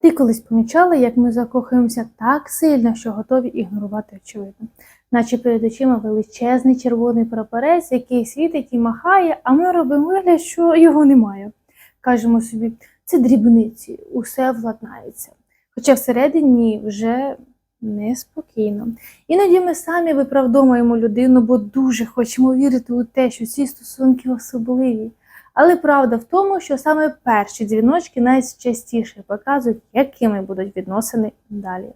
Ти колись помічала, як ми закохуємося так сильно, що готові ігнорувати очевидно. Наче перед очима величезний червоний прапорець, який світить і махає, а ми робимо вигляд, що його немає. Кажемо собі, це дрібниці, усе владнається. Хоча всередині вже неспокійно. Іноді ми самі виправдовуємо людину, бо дуже хочемо вірити у те, що ці стосунки особливі. Але правда в тому, що саме перші дзвіночки найчастіше показують, якими будуть відносини далі.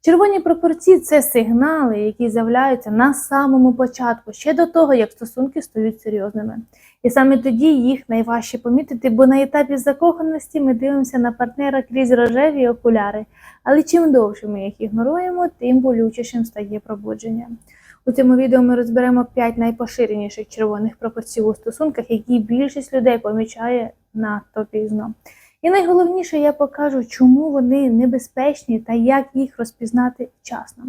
Червоні пропорції це сигнали, які з'являються на самому початку, ще до того, як стосунки стають серйозними. І саме тоді їх найважче помітити, бо на етапі закоханості ми дивимося на партнера крізь рожеві окуляри. Але чим довше ми їх ігноруємо, тим болючішим стає пробудження. У цьому відео ми розберемо 5 найпоширеніших червоних пропорцій у стосунках, які більшість людей помічає надто пізно. І найголовніше, я покажу, чому вони небезпечні та як їх розпізнати вчасно.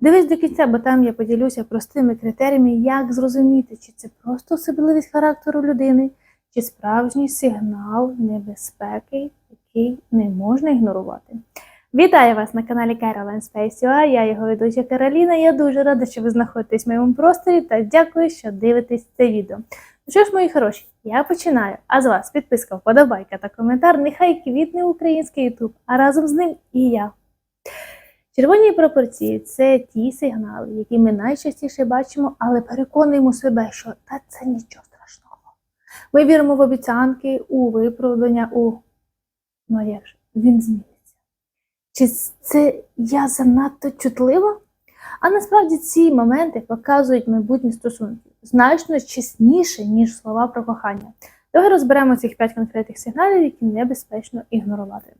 Дивись до кінця, бо там я поділюся простими критеріями, як зрозуміти, чи це просто особливість характеру людини, чи справжній сигнал небезпеки, який не можна ігнорувати. Вітаю вас на каналі Caroline Space UA, я його ведуча Кароліна. Я дуже рада, що ви знаходитесь в моєму просторі та дякую, що дивитесь це відео. Ну що ж, мої хороші, я починаю. А з вас підписка, вподобайка та коментар. Нехай квітне український YouTube, а разом з ним і я. Червоні пропорції це ті сигнали, які ми найчастіше бачимо, але переконуємо себе, що та це нічого страшного. Ми віримо в обіцянки, у виправдання, у ну як же, він зміниться. Чи це я занадто чутлива? А насправді ці моменти показують майбутні стосунки значно чесніше, ніж слова про кохання. Давай розберемо цих 5 конкретних сигналів, які небезпечно ігнорувати.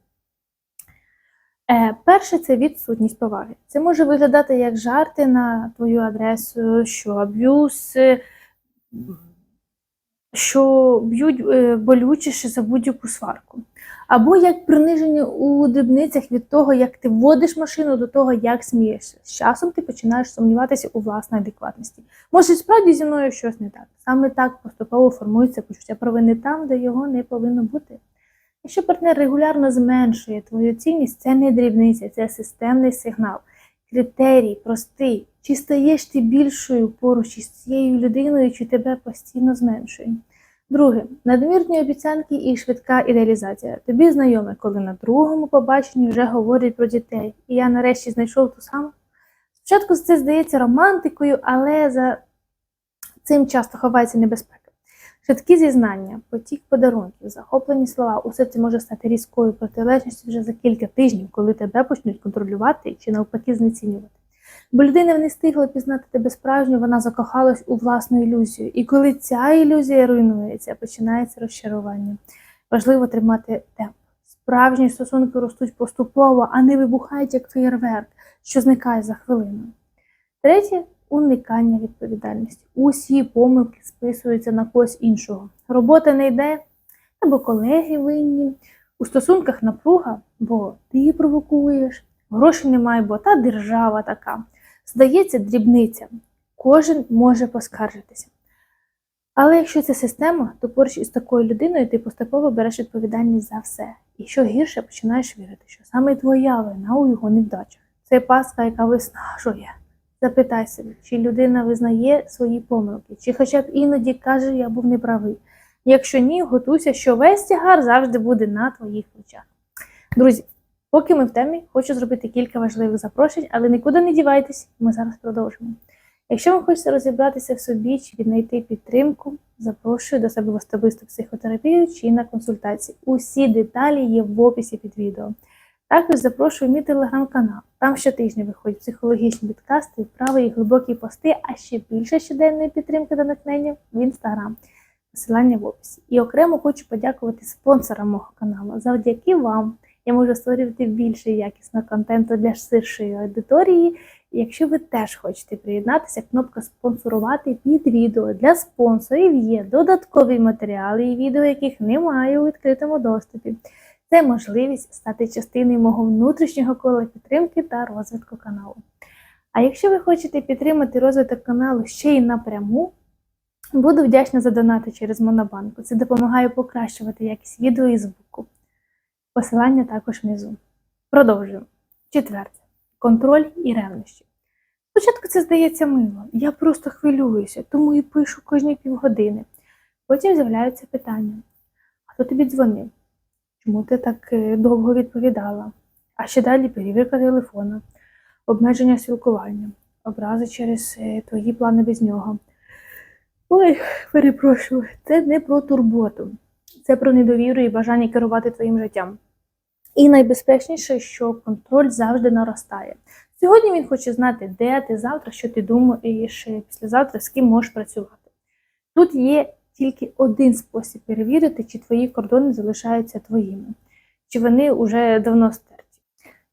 Е, перше це відсутність поваги. Це може виглядати як жарти на твою адресу, що аб'юз, що б'ють е, болючіше за будь-яку сварку. Або як приниження у дрібницях від того, як ти водиш машину, до того, як смієшся. З часом ти починаєш сумніватися у власній адекватності. Може, справді зі мною щось не так. Саме так поступово формується почуття провини там, де його не повинно бути. Якщо партнер регулярно зменшує твою цінність, це не дрібниця, це системний сигнал. Критерій простий. Чи стаєш ти більшою поруч із цією людиною, чи тебе постійно зменшує? Друге, надмірні обіцянки і швидка ідеалізація. Тобі знайоме, коли на другому побаченні вже говорять про дітей, і я нарешті знайшов ту саму. Спочатку це здається романтикою, але за цим часто ховається небезпека. Швидкі зізнання, потік подарунків, захоплені слова усе це може стати різкою протилежністю вже за кілька тижнів, коли тебе почнуть контролювати чи навпаки знецінювати. Бо людина не встигла пізнати тебе справжньо, вона закохалась у власну ілюзію. І коли ця ілюзія руйнується, починається розчарування. Важливо тримати темп. Справжні стосунки ростуть поступово, а не вибухають як феєрверк, що зникає за хвилину. Третє уникання відповідальності. Усі помилки списуються на когось іншого. Робота не йде, або колеги винні. У стосунках напруга, бо ти її провокуєш, грошей немає, бо та держава така. Здається, дрібниця. Кожен може поскаржитися. Але якщо це система, то поруч із такою людиною ти поступово береш відповідальність за все. І що гірше, починаєш вірити, що саме твоя вина у його невдачах. Це паска, яка виснажує. Запитай себе, чи людина визнає свої помилки, чи хоча б іноді каже, я був неправий. Якщо ні, готуйся, що весь тягар завжди буде на твоїх плечах. Друзі, поки ми в темі, хочу зробити кілька важливих запрошень, але нікуди не дівайтесь, ми зараз продовжимо. Якщо вам хочеться розібратися в собі чи віднайти підтримку, запрошую до себе в особисту психотерапію чи на консультації. Усі деталі є в описі під відео. Також запрошую мій телеграм-канал. Там щотижня виходять психологічні підкасти, вправи і глибокі пости, а ще більше щоденної підтримки та натхнення в інстаграм. Посилання в описі. І окремо хочу подякувати спонсорам мого каналу. Завдяки вам я можу створювати більше якісного контенту для ширшої аудиторії. І якщо ви теж хочете приєднатися, кнопка спонсорувати під відео для спонсорів є додаткові матеріали і відео, яких немає у відкритому доступі. Це можливість стати частиною мого внутрішнього кола підтримки та розвитку каналу. А якщо ви хочете підтримати розвиток каналу ще й напряму, буду вдячна за донати через Монобанку. Це допомагає покращувати якість відео і звуку. Посилання також внизу. Продовжуємо. Четверте. Контроль і ревнощі. Спочатку це здається мило. Я просто хвилююся, тому і пишу кожні півгодини. Потім з'являються питання: хто тобі дзвонив? Чому ти так е, довго відповідала? А ще далі перевірка телефона, обмеження спілкування, образи через е, твої плани без нього. Ой, перепрошую, це не про турботу, це про недовіру і бажання керувати твоїм життям. І найбезпечніше, що контроль завжди наростає. Сьогодні він хоче знати, де ти завтра, що ти думаєш е, післязавтра, з ким можеш працювати. Тут є тільки один спосіб перевірити, чи твої кордони залишаються твоїми, чи вони вже давно стерті.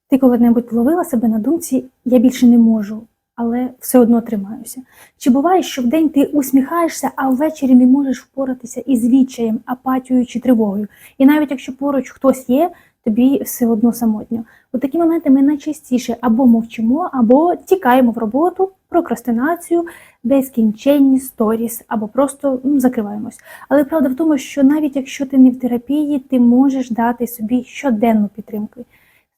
Ти коли-небудь ловила себе на думці, я більше не можу, але все одно тримаюся. Чи буває, що вдень ти усміхаєшся, а ввечері не можеш впоратися із відчаєм, апатією чи тривогою? І навіть якщо поруч хтось є, тобі все одно самотньо. У такі моменти ми найчастіше або мовчимо, або тікаємо в роботу, прокрастинацію, безкінченні сторіс, або просто ну, закриваємось. Але правда в тому, що навіть якщо ти не в терапії, ти можеш дати собі щоденну підтримку.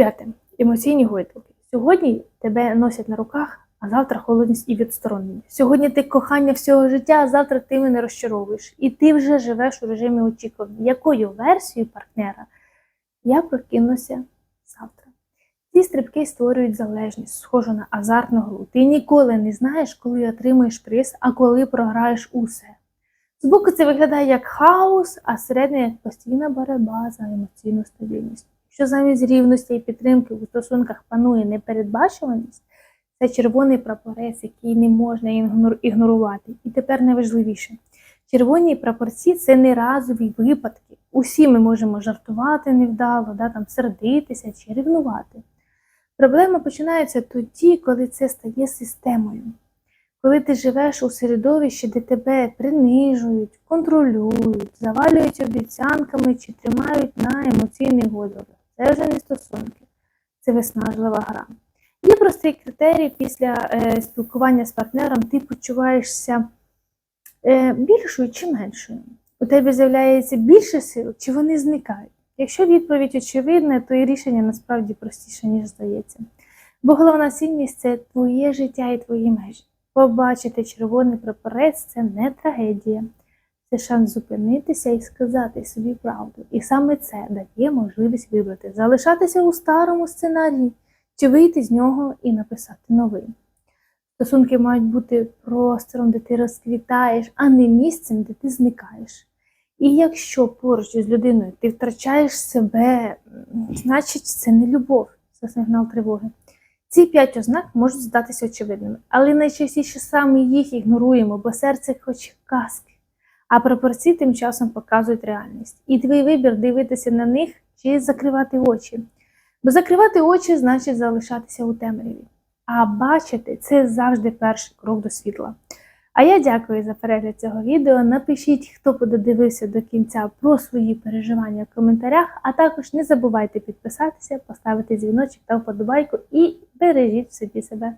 П'яте. Емоційні гойдалки. Сьогодні тебе носять на руках, а завтра холодність і відстороненість. Сьогодні ти кохання всього життя, а завтра ти мене розчаровуєш. І ти вже живеш у режимі очікування. Якою версією партнера я прокинуся завтра? Ці стрибки створюють залежність, схожу на азартну гру. Ти ніколи не знаєш, коли отримаєш приз, а коли програєш усе. Збоку це виглядає як хаос, а всередині як постійна боротьба за емоційну стабільність. Що замість рівності і підтримки у стосунках панує непередбачуваність, це червоний прапорець, який не можна ігнорувати. І тепер найважливіше. Червоні прапорці це не разові випадки. Усі ми можемо жартувати невдало, да, там, сердитися чи рівнувати. Проблема починається тоді, коли це стає системою. Коли ти живеш у середовищі, де тебе принижують, контролюють, завалюють обіцянками чи тримають на емоційних гойдалках. Не стосунки, це виснажлива гра. Є простий критерій після е, спілкування з партнером, ти почуваєшся е, більшою чи меншою. У тебе з'являється більше сил, чи вони зникають. Якщо відповідь очевидна, то і рішення насправді простіше, ніж здається. Бо головна цінність це твоє життя і твої межі. Побачити червоний прапорець це не трагедія, це шанс зупинитися і сказати собі правду. І саме це дає можливість вибрати, залишатися у старому сценарії чи вийти з нього і написати новий. Стосунки мають бути простором, де ти розквітаєш, а не місцем, де ти зникаєш. І якщо поруч із людиною ти втрачаєш себе, значить це не любов, це сигнал тривоги. Ці п'ять ознак можуть здатися очевидними, але найчастіше саме їх ігноруємо, бо серце хоче казки. А пропорції тим часом показують реальність. І твій вибір дивитися на них чи закривати очі. Бо закривати очі значить залишатися у темряві. А бачити це завжди перший крок до світла. А я дякую за перегляд цього відео. Напишіть, хто додивився до кінця про свої переживання в коментарях, а також не забувайте підписатися, поставити дзвіночок та вподобайку і бережіть в собі себе.